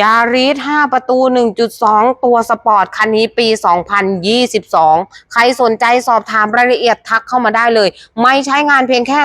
ยาริส5ประตู 1.2 ตัวสปอร์ต คันนี้ปี 2022 ใครสนใจสอบถามรายละเอียดทักเข้ามาได้เลย ไม่ใช้งานเพียงแค่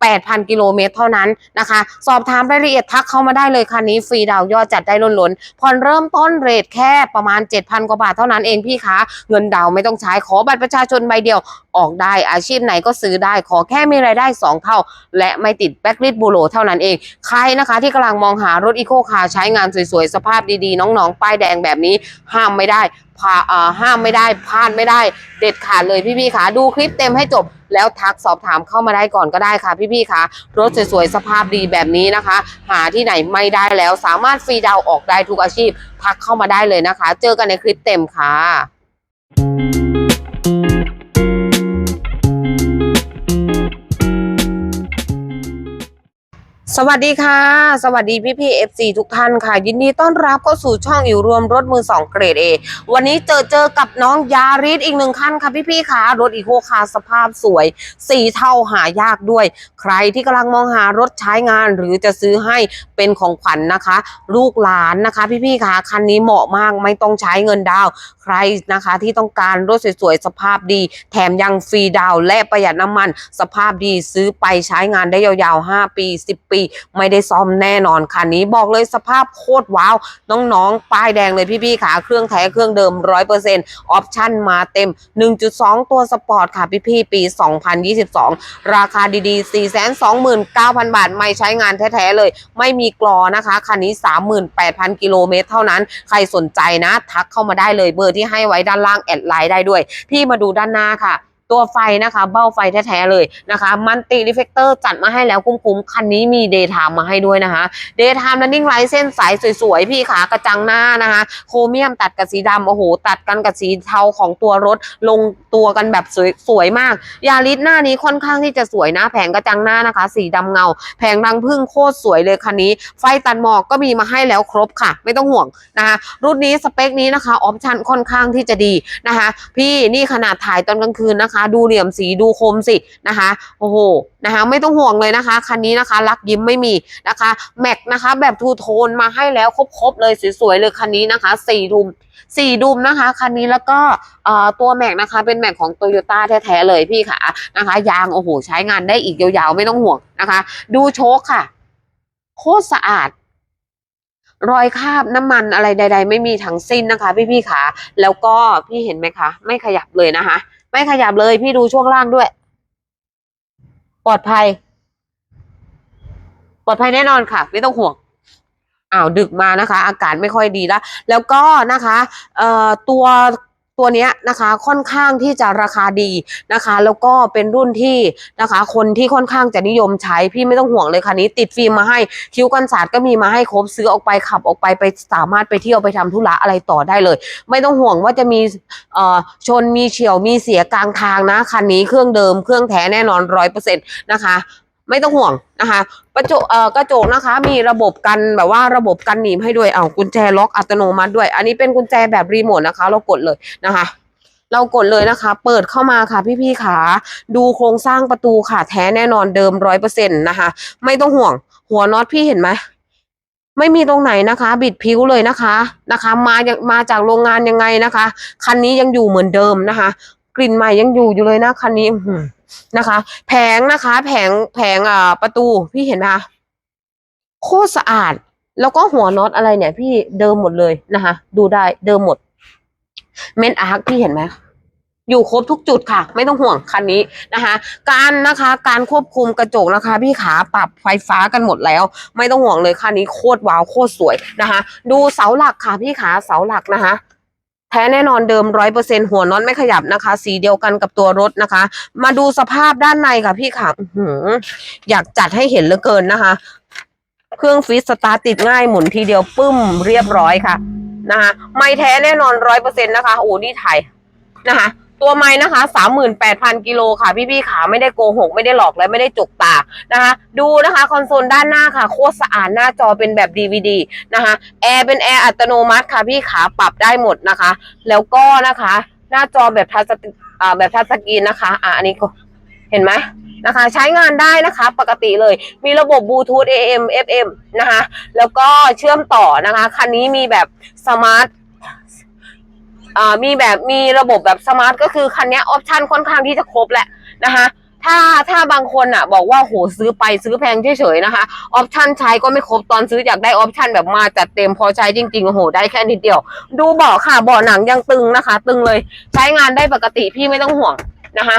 8,000 กิโลเมตรเท่านั้นนะคะ สอบถามรายละเอียดทักเข้ามาได้เลยคันนี้ฟรีดาวยอดจัดได้ล้นๆผ่อนเริ่มต้นเรทแค่ประมาณ 7,000 กว่าบาทเท่านั้นเองพี่คะเงินดาวไม่ต้องใช้ขอบัตรประชาชนใบเดียวออกได้อาชีพไหนก็ซื้อได้ขอแค่มีรายได้ 2 เท่า และไม่ติดแบ็กลิสบูโรเท่านั้นเอง ใครนะคะที่กำลังมองหารถอีโคคาร์ใช้งานสวยๆ สภาพดีๆ น้องๆ ป้ายแดงแบบนี้ห้ามไม่ได้พาเอ่อห้ามไม่ได้พลาดไม่ได้ เด็ดขาดเลยพี่ๆค่ะดูคลิปเต็มให้จบ แล้วทักสอบถามเข้ามาได้ก่อนก็ได้ค่ะพี่ๆค่ะ รถสวยๆสภาพดีแบบนี้นะคะ หาที่ไหนไม่ได้แล้วสามารถฟรีดาวออกได้ทุกอาชีพ ทักเข้ามาได้เลยนะคะ เจอกันในคลิปเต็มค่ะ สวัสดีค่ะ สวัสดีพี่พี่เอฟซีทุกท่านค่ะ ยินดีต้อนรับเข้าสู่ช่องอยู่รวมรถมือสองเกรดเอวันนี้เจอเจอกับน้องยาริสอีกหนึ่งคันค่ะพี่พี่ค่ะ รถอีโคคาร์สภาพสวย สีเท่าหายากด้วย ใครที่กำลังมองหารถใช้งานหรือจะซื้อให้เป็นของขวัญนะคะ ลูกหลานนะคะ พี่พี่ค่ะคันนี้เหมาะมากไม่ต้องใช้เงินดาวใครนะคะที่ต้องการรถสวยๆสภาพดี แถมยังฟรีดาวและประหยัดน้ำมัน สภาพดีซื้อไปใช้งานได้ยาวๆ 5 ปี 10 ปีไม่ได้ซ่อมแน่นอนคันนี้บอกเลยสภาพโคตรว้าว น้องๆ ป้ายแดงเลยพี่ๆค่ะเครื่องแท้เครื่องเดิม 100%ออปชั่นมาเต็ม 1.2 ตัวสปอร์ตค่ะพี่ๆปี 2022 ราคาดีๆ 429,000 บาท ไม่ใช้งานแท้ ๆ เลย ไม่มีกรอนะคะ คันนี้ 38,000 กิโลเมตรเท่านั้น ใครสนใจนะ ทักเข้ามาได้เลยเบอร์ที่ให้ไว้ด้านล่างแอดไลน์ได้ด้วย พี่มาดูด้านหน้าค่ะ ตัวไฟนะคะ เบ้าไฟแท้ๆเลยนะคะมันติรีเฟกเตอร์จัดมาให้แล้วคุ้มๆคันนี้มีเดย์ไทม์มาให้ด้วยนะคะเดย์ไทม์ r ันนิ่งไลท์เส้นสายสวยๆ พี่ขากระจังหน้านะคะ โครเมียมตัดกับสีดำโอ้โห ตัดกันกับสีเทาของตัวรถ ลงตัวกันแบบสวยสวยมาก ยาริสหน้านี้ค่อนข้างที่จะสวยนะ แผงกระจังหน้านะคะ สีดำเงา แผงรังพึ่งโคตรสวยเลยคันนี้ ไฟตัดหมอกก็มีมาให้แล้วครบค่ะ ไม่ต้องห่วงนะคะ รุ่นนี้สเปคนี้นะคะออปชั่นค่อนข้างที่จะดีนะคะ พี่นี่ขนาดถ่ายตอนกลางคืนนะคะดูเหลี่ยมสีดูคมสินะคะโอ้โหนะคะไม่ต้องห่วงเลยนะคะ คันนี้นะคะรักยิ้มไม่มีนะคะแม็กนะคะแบบทูโทนมาให้แล้วครบๆเลยสวยๆเลยคันนี้นะคะสี่ดุมสี่ดุมนะคะคันนี้แล้วก็ตัวแม็กนะคะเป็นแม็กของโตโยต้าแท้ๆเลยพี่ค่ะนะคะ ยางโอ้โหใช้งานได้อีกยาวๆ ไม่ต้องห่วงนะคะ ดูโชคค่ะ โคตรสะอาดรอยคราบน้ำมันอะไรใด ๆ ไม่มีทั้งสิ้นนะคะ พี่ๆขาแล้วก็พี่เห็นไหมคะ ไม่ขยับเลยนะคะ ไม่ขยับเลยพี่ดูช่วงล่างด้วย ปลอดภัย ปลอดภัยแน่นอนค่ะ ไม่ต้องห่วงอ้าวดึกมานะคะ อากาศไม่ค่อยดีแล้ว แล้วก็นะคะ เอ่อตัว ตัวเนี้ยนะคะค่อนข้างที่จะราคาดีนะคะ แล้วก็เป็นรุ่นที่นะคะ คนที่ค่อนข้างจะนิยมใช้พี่ไม่ต้องห่วงเลยค่ะนี้ ติดฟิล์มมาให้คิ้วกันศาสตร์ก็มีมาให้ครบซื้อออกไปขับออกไปไปสามารถไปเที่ยวไปทำธุระอะไรต่อได้เลย ไม่ต้องห่วงว่าจะมีเอ่อชนมีเฉียวมีเสียกลางทางนะคันนี้เครื่องเดิมเครื่องแท้แน่นอนร้อยเปอร์เซ็นต์นะคะ ไม่ต้องห่วงนะคะกระจกเอ่อกระจกนะคะ มีระบบกันแบบว่าระบบกันหนีบให้ด้วยเอากุญแจล็อกอัตโนมัติด้วย อันนี้เป็นกุญแจแบบรีโมทนะคะ เรากดเลยนะคะเรากดเลยนะคะ เปิดเข้ามาค่ะพี่ๆขาดูโครงสร้างประตูค่ะ แท้แน่นอนเดิมร้อยเปอร์เซ็นต์นะคะ ไม่ต้องห่วง หัวน็อตพี่เห็นไหมไม่มีตรงไหนนะคะ บิดพิ้วเลยนะคะนะคะ มาจากมาจากโรงงานยังไงนะคะ คันนี้ยังอยู่เหมือนเดิมนะคะ กลิ่นใหม่ยังอยู่อยู่เลยนะคันนี้อื นะคะ แผงนะคะ แผงแผงอ่าประตูพี่เห็นไหมคะโคตรสะอาด แล้วก็หัวน็อตอะไรเนี่ย พี่เดิมหมดเลยนะคะ ดูได้เดิมหมด เมนอาร์คพี่เห็นไหมอยู่ครบทุกจุดค่ะ ไม่ต้องห่วงคันนี้นะคะ การนะคะการควบคุมกระจกนะคะ พี่ขาปรับไฟฟ้ากันหมดแล้ว ไม่ต้องห่วงเลยคันนี้โคตรว้าวโคตรสวยนะคะ ดูเสาหลักค่ะพี่ขาเสาหลักนะคะ แท้แน่นอนเดิมร้อยเปอร์เซ็นหัวน็อตไม่ขยับนะคะ สีเดียวกันกับตัวรถนะคะ มาดูสภาพด้านในค่ะพี่ขาอื้อหืออยากจัดให้เห็นเหลือเกินนะคะ เครื่องฟิสสตาร์ติดง่ายหมุนทีเดียวปึ้มเรียบร้อยค่ะนะคะไม่แท้แน่นอนร้อยเปอร์เซ็นต์นะคะโอ้นี่ไทยนะคะ ตัวไม้นะคะสามหมื่นแปดพันกิโลค่ะ พี่ๆขาไม่ได้โกหก ไม่ได้หลอกและไม่ได้จกตานะคะ ดูนะคะคอนโซลด้านหน้าค่ะ โคตรสะอาดหน้าจอเป็นแบบ DVD นะคะแอร์เป็นแอร์อัตโนมัติค่ะพี่ขาปรับได้หมดนะคะ แล้วก็นะคะ หน้าจอแบบทัชสกแบบทัชสกรีนนะคะ อะอันนี้ก็เห็นไหมนะคะ ใช้งานได้นะคะปกติเลยมีระบบบลูทูธ AM FM นะคะ แล้วก็เชื่อมต่อนะคะ คันนี้มีแบบสมาร์ท อ่ามีแบบมีระบบแบบสมาร์ทก็คือคันนี้ออปชันค่อนข้างที่จะครบแหละนะคะถ้าถ้าบางคนอะ บอกว่าโหซื้อไปซื้อแพงเฉยๆนะคะออปชันใช้ก็ไม่ครบตอนซื้ออยากได้ออปชันแบบมาจัดเต็มพอใช้จริงๆโอ้โหได้แค่นิดเดียว ดูเบาะค่ะเบาะหนังยังตึงนะคะ ตึงเลย ใช้งานได้ปกติพี่ไม่ต้องห่วงนะคะ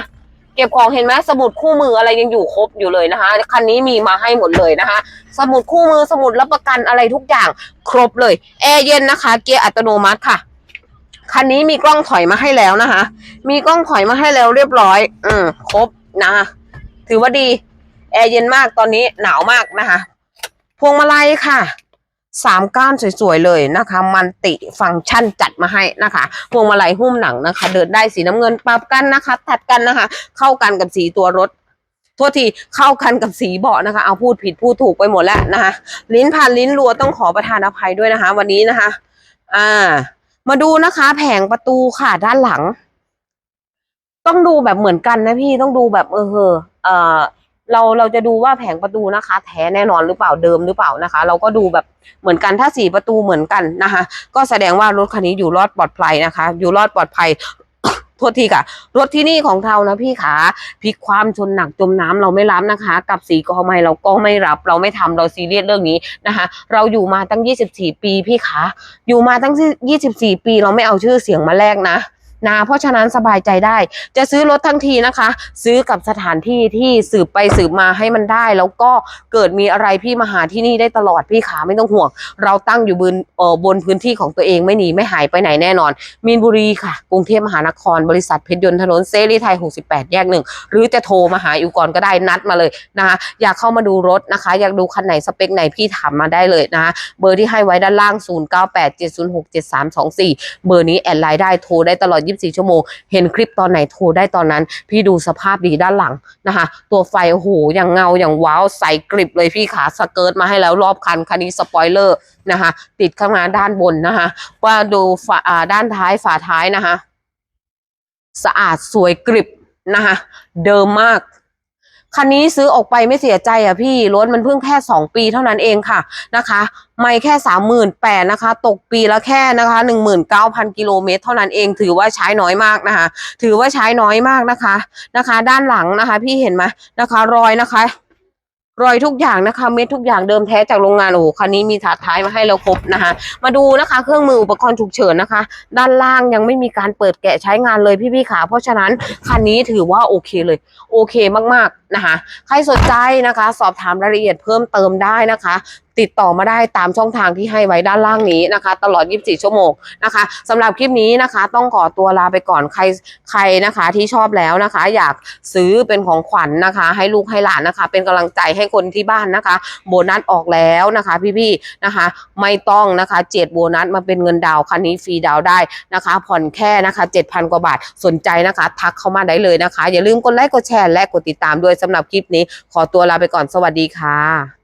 เก็บของเห็นไหมสมุดคู่มืออะไรยังอยู่ครบอยู่เลยนะคะคันนี้มีมาให้หมดเลยนะคะ สมุดคู่มือสมุดรับประกันอะไรทุกอย่างครบเลยแอร์เย็นนะคะ เกียร์อัตโนมัติค่ะ คันนี้มีกล้องถอยมาให้แล้วนะคะ มีกล้องถอยมาให้แล้วเรียบร้อย อืมครบนะถือว่าดี แอร์เย็นมากตอนนี้หนาวมากนะคะพวงมาลัยค่ะสามก้านสวยๆเลยนะคะ มันติฟังก์ชันจัดมาให้นะคะ พวงมาลัยหุ้มหนังนะคะ เดินได้สีน้ำเงินปรับกันนะคะตัดกันนะคะ เข้ากันกับสีตัวรถโทษทีเข้ากันกับสีเบาะนะคะ เอาพูดผิดพูดถูกไปหมดแล้วนะคะ ลิ้นพันลิ้นรัวต้องขอประทานอภัยด้วยนะคะ วันนี้นะคะ อ่า มาดูนะคะ แผงประตูค่ะด้านหลัง ต้องดูแบบเหมือนกันนะพี่ต้องดูแบบเออเออเออเราเราจะดูว่าแผงประตูนะคะ แท้แน่นอนหรือเปล่าเดิมหรือเปล่านะคะ เราก็ดูแบบเหมือนกันถ้าสี่ประตูเหมือนกันนะคะ ก็แสดงว่ารถคันนี้อยู่รอดปลอดภัยนะคะ อยู่รอดปลอดภัย โทษทีค่ะ รถที่นี่ของเรานะพี่ขาพลิกความชนหนักจมน้ำเราไม่รับนะคะ กับสีกอไม่เราก็ไม่รับ เราไม่ทำเราซีเรียสเรื่องนี้นะคะ เราอยู่มาตั้ง 24 ปีพี่ขาอยู่มาตั้ง 24 ปี เราไม่เอาชื่อเสียงมาแลกนะ นะเพราะฉะนั้นสบายใจได้ จะซื้อรถทั้งทีนะคะ ซื้อกับสถานที่ที่สืบไปสืบมาให้มันได้ แล้วก็เกิดมีอะไรพี่มาหาที่นี่ได้ตลอดพี่ขาไม่ต้องห่วง เราตั้งอยู่บนเอ่อบนพื้นที่ของตัวเองไม่หนีไม่หายไปไหนแน่นอน มีนบุรีค่ะ กรุงเทพมหานคร บริษัทเพชรยนต์ถนนเซรีไทย 68 แยกหนึ่งหรือจะโทรมาหาอยู่ก่อนก็ได้นัดมาเลยนะคะ อยากเข้ามาดูรถนะคะ อยากดูคันไหนสเปคไหนพี่ถามมาได้เลยนะคะเบอร์ที่ให้ไว้ด้านล่าง 0987067324 เบอร์นี้แอดไลน์ได้โทรได้ตลอด24 ชั่วโมง เห็นคลิปตอนไหนโทรได้ตอนนั้น พี่ดูสภาพดีด้านหลังนะคะ ตัวไฟโอ้โหอย่างเงาอย่างว้าวใสกริบเลยพี่ขาสเกิร์ตมาให้แล้วรอบคันคันนี้สปอยเลอร์นะคะติดข้างหน้าด้านบนนะคะว่าดูฝ่าด้านท้ายฝาท้ายนะคะ สะอาดสวยกริบนะคะเดิมมาก คันนี้ซื้อออกไปไม่เสียใจอะพี่รถมันเพิ่งแค่สองปีเท่านั้นเองค่ะนะคะ ไม่แค่สามหมื่นแปดนะคะ ตกปีละแค่นะคะหนึ่งหมื่นเก้าพันกิโลเมตรเท่านั้นเอง ถือว่าใช้น้อยมากนะคะ ถือว่าใช้น้อยมากนะคะนะคะ ด้านหลังนะคะ พี่เห็นไหมนะคะ รอยนะคะ รอยทุกอย่างนะคะ เม็ดทุกอย่างเดิมแท้จากโรงงานโอ้โหคันนี้มีถาดท้ายมาให้เราครบนะคะ มาดูนะคะเครื่องมืออุปกรณ์ฉุกเฉินนะคะ ด้านล่างยังไม่มีการเปิดแกะใช้งานเลยพี่ๆขาเพราะฉะนั้นคันนี้ถือว่าโอเคเลย โอเคมากๆนะคะ ใครสนใจนะคะ สอบถามรายละเอียดเพิ่มเติมได้นะคะ ติดต่อมาได้ตามช่องทางที่ให้ไว้ด้านล่างนี้นะคะ ตลอด 24 ชั่วโมงนะคะสำหรับคลิปนี้นะคะ ต้องขอตัวลาไปก่อนใครใครนะคะที่ชอบแล้วนะคะ อยากซื้อเป็นของขวัญนะคะ ให้ลูกให้หลานนะคะ เป็นกำลังใจให้คนที่บ้านนะคะ โบนัสออกแล้วนะคะ พี่ๆนะคะ ไม่ต้องนะคะเจ็ดโบนัสมาเป็นเงินดาวน์คันนี้ฟรีดาวได้นะคะ ผ่อนแค่นะคะ 7,000 กว่าบาทสนใจนะคะ ทักเข้ามาได้เลยนะคะ อย่าลืมกดไลค์กดแชร์และกดติดตามด้วยสำหรับคลิปนี้ ขอตัวลาไปก่อนสวัสดีค่ะ